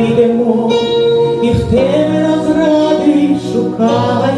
обійдемо, і в тебе розради шукає.